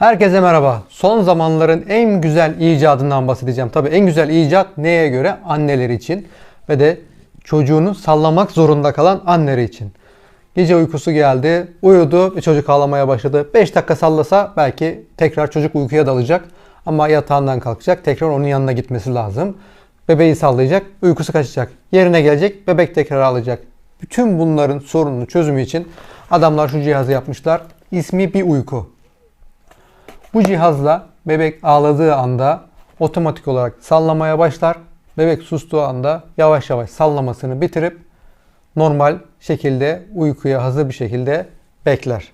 Herkese merhaba. Son zamanların en güzel icadından bahsedeceğim. Tabii en güzel icat neye göre? Anneler için ve de çocuğunu sallamak zorunda kalan anneler için. Gece uykusu geldi, uyudu ve çocuk ağlamaya başladı. 5 dakika sallasa belki tekrar çocuk uykuya dalacak ama yatağından kalkacak. Tekrar onun yanına gitmesi lazım. Bebeği sallayacak, uykusu kaçacak. Yerine gelecek, bebek tekrar ağlayacak. Bütün bunların sorununu çözümü için adamlar şu cihazı yapmışlar. İsmi bir uyku. Bu cihazla bebek ağladığı anda otomatik olarak sallamaya başlar. Bebek sustuğu anda yavaş yavaş sallamasını bitirip normal şekilde uykuya hazır bir şekilde bekler.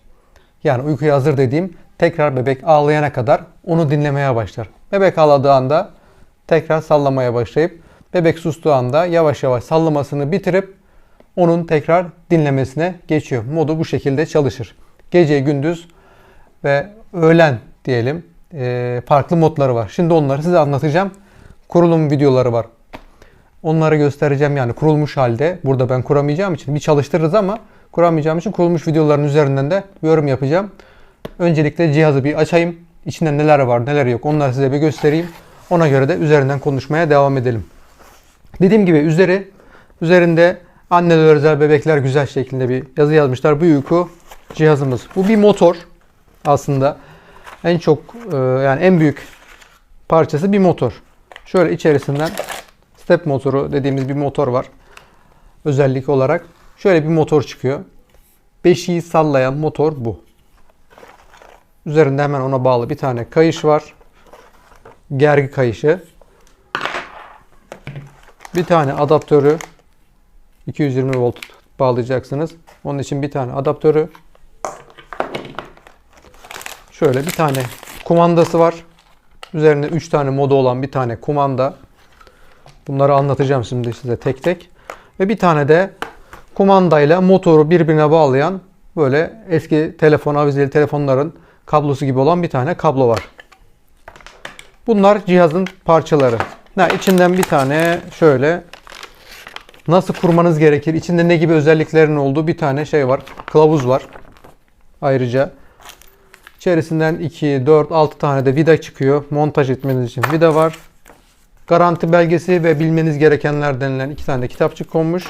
Yani uykuya hazır dediğim tekrar bebek ağlayana kadar onu dinlemeye başlar. Bebek ağladığı anda tekrar sallamaya başlayıp bebek sustuğu anda yavaş yavaş sallamasını bitirip onun tekrar dinlemesine geçiyor. Modu bu şekilde çalışır. Gece gündüz ve öğlen diyelim e, farklı modları var. Şimdi onları size anlatacağım. Kurulum videoları var. Onları göstereceğim yani kurulmuş halde. Burada ben kuramayacağım için bir çalıştırırız ama kuramayacağım için kurulmuş videoların üzerinden de yorum yapacağım. Öncelikle cihazı bir açayım. İçinde neler var neler yok onları size bir göstereyim. Ona göre de üzerinden konuşmaya devam edelim. Dediğim gibi üzeri üzerinde anneler özel bebekler güzel şeklinde bir yazı yazmışlar. Bu uyku cihazımız. Bu bir motor aslında. En çok e, yani en büyük parçası bir motor. Şöyle içerisinden step motoru dediğimiz bir motor var. Özellik olarak şöyle bir motor çıkıyor. Beşiği sallayan motor bu. Üzerinde hemen ona bağlı bir tane kayış var. Gergi kayışı. Bir tane adaptörü 220 volt bağlayacaksınız. Onun için bir tane adaptörü Şöyle bir tane kumandası var. Üzerinde 3 tane modu olan bir tane kumanda. Bunları anlatacağım şimdi size tek tek. Ve bir tane de kumandayla motoru birbirine bağlayan böyle eski telefon, avizeli telefonların kablosu gibi olan bir tane kablo var. Bunlar cihazın parçaları. Ha, içinden bir tane şöyle nasıl kurmanız gerekir, içinde ne gibi özelliklerin olduğu bir tane şey var. Kılavuz var. Ayrıca İçerisinden 2, 4, 6 tane de vida çıkıyor. Montaj etmeniz için vida var. Garanti belgesi ve bilmeniz gerekenler denilen iki tane de kitapçık konmuş.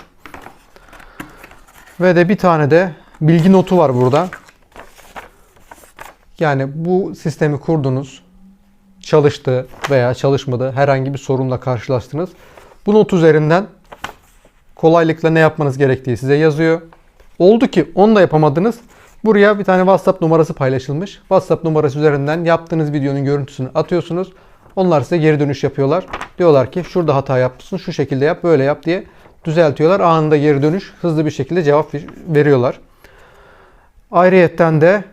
Ve de bir tane de bilgi notu var burada. Yani bu sistemi kurdunuz. Çalıştı veya çalışmadı. Herhangi bir sorunla karşılaştınız. Bu not üzerinden kolaylıkla ne yapmanız gerektiği size yazıyor. Oldu ki onu da yapamadınız. Buraya bir tane WhatsApp numarası paylaşılmış. WhatsApp numarası üzerinden yaptığınız videonun görüntüsünü atıyorsunuz. Onlar size geri dönüş yapıyorlar. Diyorlar ki şurada hata yapmışsın, şu şekilde yap, böyle yap diye düzeltiyorlar. Anında geri dönüş, hızlı bir şekilde cevap veriyorlar. Ayrıyetten de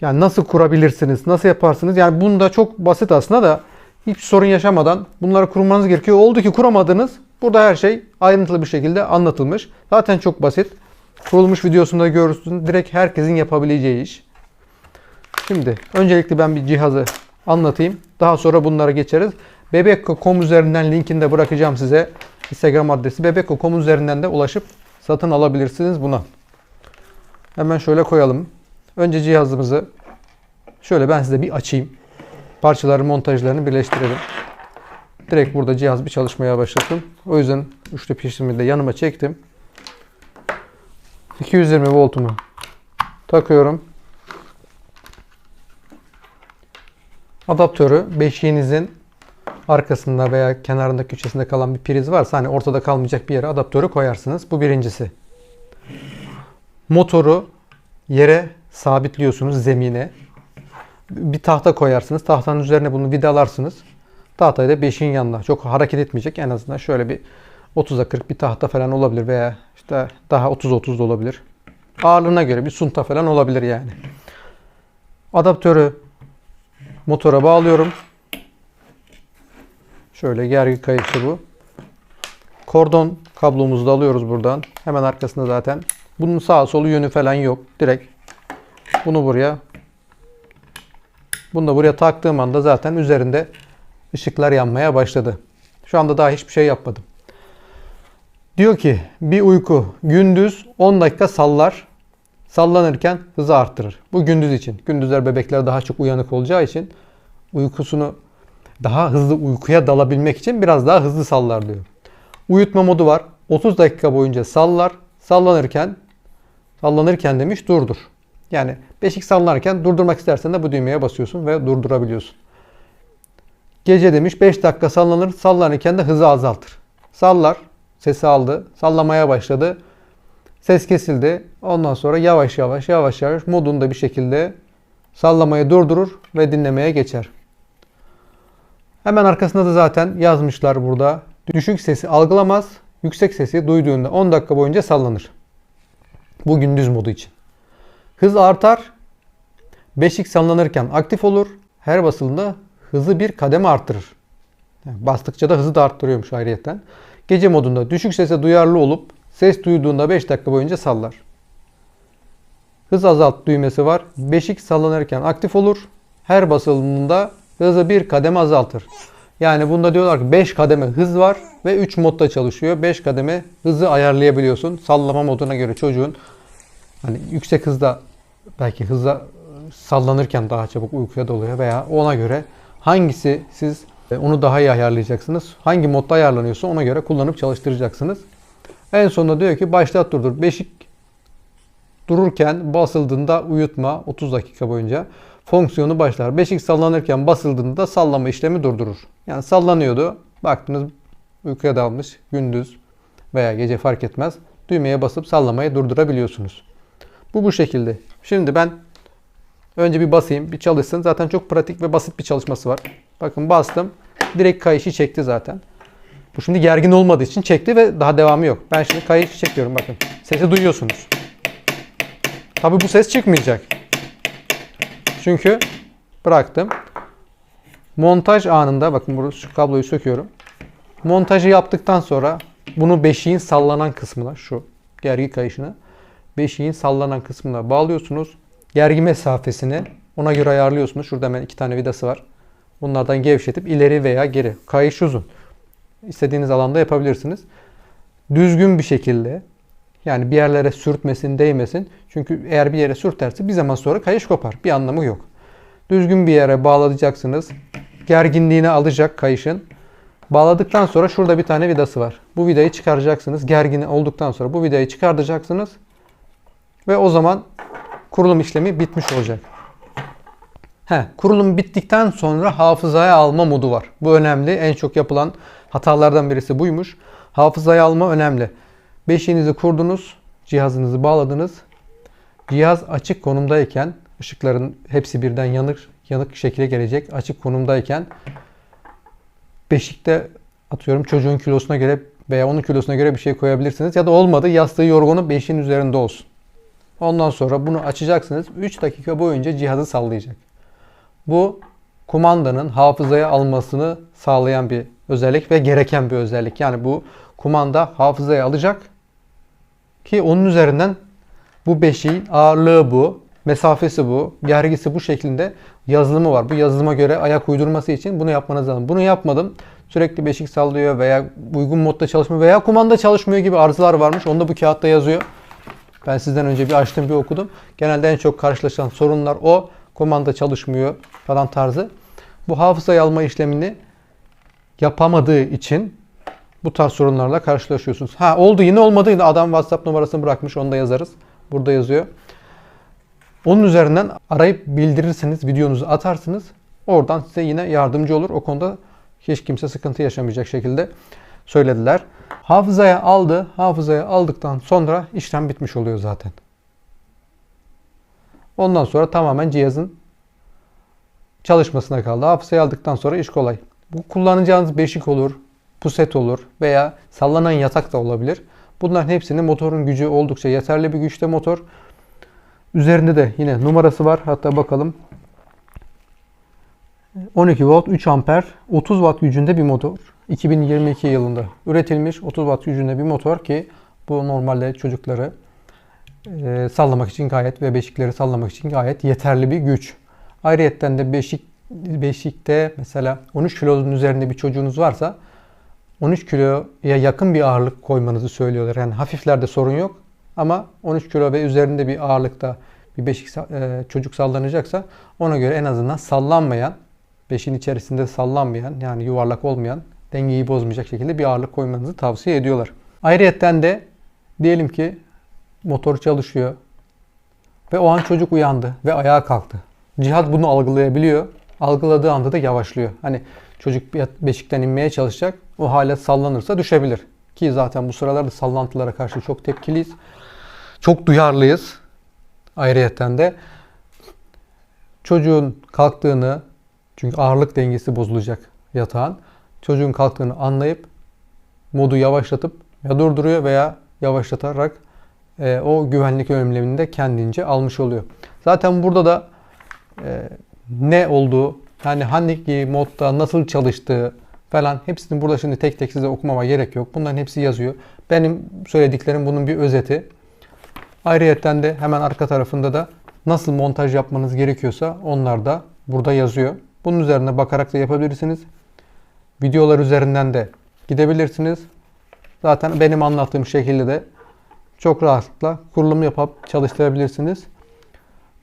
yani nasıl kurabilirsiniz, nasıl yaparsınız? Yani bunda çok basit aslında da hiç sorun yaşamadan bunları kurmanız gerekiyor. Oldu ki kuramadınız. Burada her şey ayrıntılı bir şekilde anlatılmış. Zaten çok basit. Kurulmuş videosunda görürsün. Direkt herkesin yapabileceği iş. Şimdi öncelikle ben bir cihazı anlatayım. Daha sonra bunlara geçeriz. Bebekko.com üzerinden linkini de bırakacağım size. Instagram adresi bebekko.com üzerinden de ulaşıp satın alabilirsiniz buna. Hemen şöyle koyalım. Önce cihazımızı şöyle ben size bir açayım. Parçaları montajlarını birleştirelim. Direkt burada cihaz bir çalışmaya başlasın. O yüzden üçlü pişirimi de yanıma çektim. 220 voltumu takıyorum. Adaptörü beşiğinizin arkasında veya kenarında köşesinde kalan bir priz varsa hani ortada kalmayacak bir yere adaptörü koyarsınız. Bu birincisi. Motoru yere sabitliyorsunuz zemine. Bir tahta koyarsınız. Tahtanın üzerine bunu vidalarsınız. Tahtayı da beşiğin yanına. Çok hareket etmeyecek. En azından şöyle bir 30'a 40 bir tahta falan olabilir veya işte daha 30-30 da olabilir. Ağırlığına göre bir sunta falan olabilir yani. Adaptörü motora bağlıyorum. Şöyle gergi kayışı bu. Kordon kablomuzu da alıyoruz buradan. Hemen arkasında zaten. Bunun sağ solu yönü falan yok. Direkt bunu buraya bunu da buraya taktığım anda zaten üzerinde ışıklar yanmaya başladı. Şu anda daha hiçbir şey yapmadım. Diyor ki bir uyku gündüz 10 dakika sallar. sallanırken hızı arttırır. Bu gündüz için. Gündüzler bebekler daha çok uyanık olacağı için uykusunu daha hızlı uykuya dalabilmek için biraz daha hızlı sallar diyor. Uyutma modu var. 30 dakika boyunca sallar. Sallanırken sallanırken demiş durdur. Yani beşik sallanırken durdurmak istersen de bu düğmeye basıyorsun ve durdurabiliyorsun. Gece demiş 5 dakika sallanır. Sallanırken de hızı azaltır. Sallar. Sesi aldı. Sallamaya başladı. Ses kesildi. Ondan sonra yavaş yavaş yavaş yavaş modunda bir şekilde sallamayı durdurur ve dinlemeye geçer. Hemen arkasında da zaten yazmışlar burada. Düşük sesi algılamaz. Yüksek sesi duyduğunda 10 dakika boyunca sallanır. Bu gündüz modu için. Hız artar. Beşik sallanırken aktif olur. Her basıldığında hızı bir kademe arttırır. Yani bastıkça da hızı da arttırıyormuş ayrıyetten. Gece modunda düşük sese duyarlı olup ses duyduğunda 5 dakika boyunca sallar. Hız azalt düğmesi var. Beşik sallanırken aktif olur. Her basıldığında hızı bir kademe azaltır. Yani bunda diyorlar ki 5 kademe hız var ve 3 modda çalışıyor. 5 kademe hızı ayarlayabiliyorsun. Sallama moduna göre çocuğun hani yüksek hızda belki hızla sallanırken daha çabuk uykuya dalıyor veya ona göre hangisi siz onu daha iyi ayarlayacaksınız. Hangi modda ayarlanıyorsa ona göre kullanıp çalıştıracaksınız. En sonunda diyor ki başlat durdur. Beşik dururken basıldığında uyutma 30 dakika boyunca fonksiyonu başlar. Beşik sallanırken basıldığında sallama işlemi durdurur. Yani sallanıyordu. Baktınız uykuya dalmış gündüz veya gece fark etmez. Düğmeye basıp sallamayı durdurabiliyorsunuz. Bu bu şekilde. Şimdi ben önce bir basayım, bir çalışsın. Zaten çok pratik ve basit bir çalışması var. Bakın bastım. Direkt kayışı çekti zaten. Bu şimdi gergin olmadığı için çekti ve daha devamı yok. Ben şimdi kayışı çekiyorum bakın. Sesi duyuyorsunuz. Tabi bu ses çıkmayacak. Çünkü bıraktım. Montaj anında bakın burada şu kabloyu söküyorum. Montajı yaptıktan sonra bunu beşiğin sallanan kısmına şu gergi kayışını beşiğin sallanan kısmına bağlıyorsunuz. Gergi mesafesini ona göre ayarlıyorsunuz. Şurada hemen iki tane vidası var. Bunlardan gevşetip ileri veya geri. Kayış uzun. İstediğiniz alanda yapabilirsiniz. Düzgün bir şekilde yani bir yerlere sürtmesin, değmesin. Çünkü eğer bir yere sürterse bir zaman sonra kayış kopar. Bir anlamı yok. Düzgün bir yere bağlayacaksınız. Gerginliğini alacak kayışın. Bağladıktan sonra şurada bir tane vidası var. Bu vidayı çıkaracaksınız. Gergin olduktan sonra bu vidayı çıkartacaksınız. Ve o zaman kurulum işlemi bitmiş olacak. He, kurulum bittikten sonra hafızaya alma modu var. Bu önemli. En çok yapılan hatalardan birisi buymuş. Hafızaya alma önemli. Beşiğinizi kurdunuz, cihazınızı bağladınız. Cihaz açık konumdayken, ışıkların hepsi birden yanık, yanık şekilde gelecek. Açık konumdayken beşikte atıyorum çocuğun kilosuna göre veya onun kilosuna göre bir şey koyabilirsiniz. Ya da olmadı yastığı yorgunu beşiğin üzerinde olsun. Ondan sonra bunu açacaksınız. 3 dakika boyunca cihazı sallayacak. Bu kumandanın hafızaya almasını sağlayan bir özellik ve gereken bir özellik. Yani bu kumanda hafızaya alacak ki onun üzerinden bu beşiğin ağırlığı bu, mesafesi bu, gergisi bu şeklinde yazılımı var. Bu yazılıma göre ayak uydurması için bunu yapmanız lazım. Bunu yapmadım. Sürekli beşik sallıyor veya uygun modda çalışmıyor veya kumanda çalışmıyor gibi arızalar varmış. Onu da bu kağıtta yazıyor. Ben sizden önce bir açtım bir okudum. Genelde en çok karşılaşılan sorunlar o. Kumanda çalışmıyor falan tarzı. Bu hafızayı alma işlemini yapamadığı için bu tarz sorunlarla karşılaşıyorsunuz. Ha oldu yine olmadı yine adam WhatsApp numarasını bırakmış onu da yazarız. Burada yazıyor. Onun üzerinden arayıp bildirirseniz videonuzu atarsınız. Oradan size yine yardımcı olur. O konuda hiç kimse sıkıntı yaşamayacak şekilde söylediler. Hafızaya aldı. Hafızaya aldıktan sonra işlem bitmiş oluyor zaten. Ondan sonra tamamen cihazın çalışmasına kaldı. Hafızayı aldıktan sonra iş kolay. Bu kullanacağınız beşik olur, puset olur veya sallanan yatak da olabilir. Bunların hepsinin motorun gücü oldukça yeterli bir güçte motor. Üzerinde de yine numarası var. Hatta bakalım. 12 volt 3 amper 30 watt gücünde bir motor. 2022 yılında üretilmiş 30 watt gücünde bir motor ki bu normalde çocukları e, sallamak için gayet ve beşikleri sallamak için gayet yeterli bir güç. Ayrıyetten de beşik beşikte mesela 13 kilonun üzerinde bir çocuğunuz varsa 13 kiloya yakın bir ağırlık koymanızı söylüyorlar. Yani hafiflerde sorun yok. Ama 13 kilo ve üzerinde bir ağırlıkta bir beşik e, çocuk sallanacaksa ona göre en azından sallanmayan, beşin içerisinde sallanmayan yani yuvarlak olmayan, dengeyi bozmayacak şekilde bir ağırlık koymanızı tavsiye ediyorlar. Ayrıyeten de diyelim ki motor çalışıyor ve o an çocuk uyandı ve ayağa kalktı. Cihaz bunu algılayabiliyor. Algıladığı anda da yavaşlıyor. Hani çocuk beşikten inmeye çalışacak. O hala sallanırsa düşebilir. Ki zaten bu sıralarda sallantılara karşı çok tepkiliyiz. Çok duyarlıyız. Ayrıyeten de çocuğun kalktığını çünkü ağırlık dengesi bozulacak yatağın. Çocuğun kalktığını anlayıp modu yavaşlatıp ya durduruyor veya yavaşlatarak e, o güvenlik önlemini de kendince almış oluyor. Zaten burada da e, ne olduğu yani hangi modda nasıl çalıştığı falan hepsini burada şimdi tek tek size okumama gerek yok. Bunların hepsi yazıyor. Benim söylediklerim bunun bir özeti. Ayrıyeten de hemen arka tarafında da nasıl montaj yapmanız gerekiyorsa onlar da burada yazıyor. Bunun üzerine bakarak da yapabilirsiniz. Videolar üzerinden de gidebilirsiniz. Zaten benim anlattığım şekilde de çok rahatlıkla kurulum yapıp çalıştırabilirsiniz.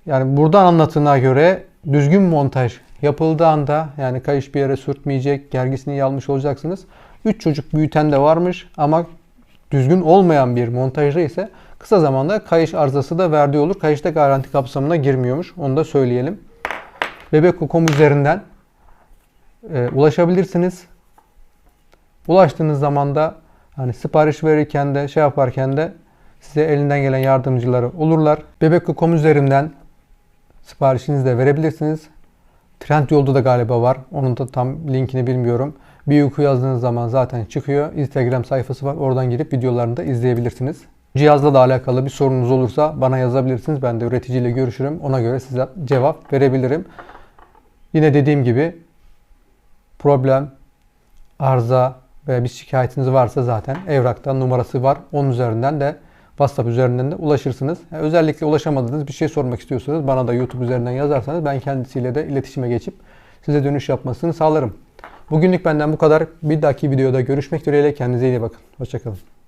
Yani buradan anlattığına göre düzgün montaj yapıldığı anda yani kayış bir yere sürtmeyecek, gergisini iyi almış olacaksınız. 3 çocuk büyüten de varmış ama düzgün olmayan bir montajda ise kısa zamanda kayış arızası da verdiği olur. Kayışta garanti kapsamına girmiyormuş. Onu da söyleyelim. Bebek.com üzerinden e, ulaşabilirsiniz. Ulaştığınız zaman da hani sipariş verirken de şey yaparken de size elinden gelen yardımcıları olurlar. Bebek.com üzerinden siparişinizi de verebilirsiniz. Trendyol'da da galiba var. Onun da tam linkini bilmiyorum. Bir uyku yazdığınız zaman zaten çıkıyor. Instagram sayfası var. Oradan girip videolarını da izleyebilirsiniz. Cihazla da alakalı bir sorunuz olursa bana yazabilirsiniz. Ben de üreticiyle görüşürüm. Ona göre size cevap verebilirim. Yine dediğim gibi problem, arıza veya bir şikayetiniz varsa zaten evraktan numarası var. Onun üzerinden de WhatsApp üzerinden de ulaşırsınız. Yani özellikle ulaşamadığınız bir şey sormak istiyorsanız bana da YouTube üzerinden yazarsanız ben kendisiyle de iletişime geçip size dönüş yapmasını sağlarım. Bugünlük benden bu kadar. Bir dahaki videoda görüşmek dileğiyle. Kendinize iyi bakın. Hoşçakalın.